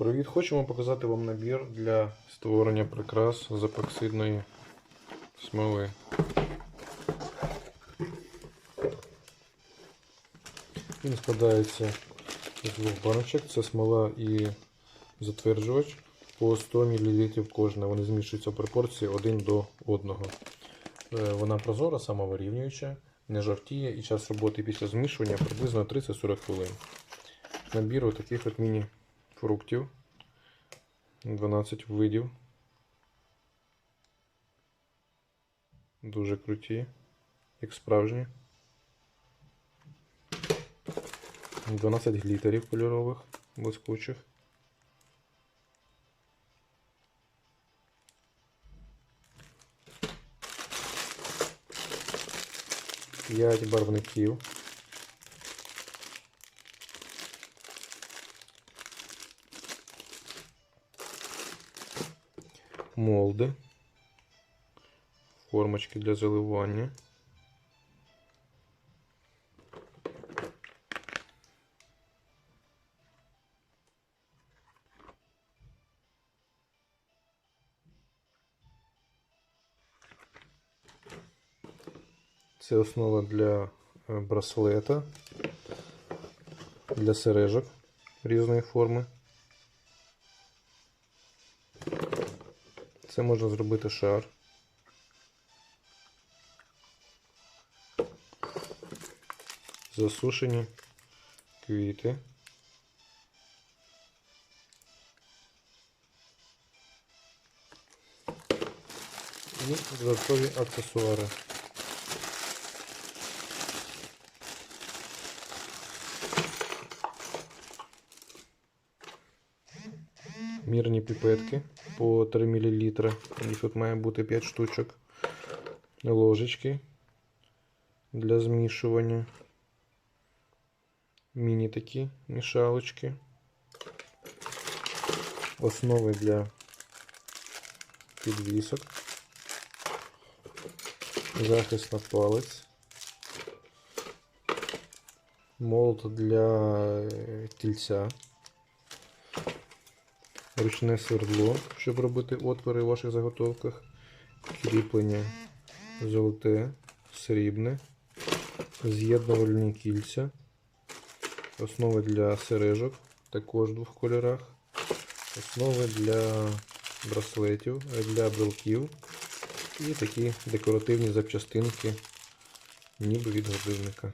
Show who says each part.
Speaker 1: Привіт! Хочемо показати вам набір для створення прикрас з епоксидної смоли. Він складається з двох баночок. Це смола і затверджувач по 100 мл кожна. Вони змішуються в пропорції один до одного. Е, Вона прозора, самовирівнююча, не жовтіє і час роботи після змішування приблизно 30-40 хвилин. Набір таких от міні-фруктів. 12 видів. Дуже круті, як справжні. 12 глітерів кольорових, блискучих. П'ять барвників. Молди, формочки для заливання. Це основа для е, браслета, для сережок різної форми. Це можна зробити шар. Засушені квіти. І додаткові аксесуари. Мірні піпетки по 3 мл. Їх тут має бути 5 штучок. Ложечки для змішування. Міні такі мішалочки. Основи для підвісок. Захист на палець. Молот для е, тільця ручне свердло, щоб робити отвори в ваших заготовках, кріплення золоте, срібне, з'єднувальні кільця, основи для сережок, також в двох кольорах, основи для браслетів, е, для брелків і такі декоративні запчастинки, ніби від годинника.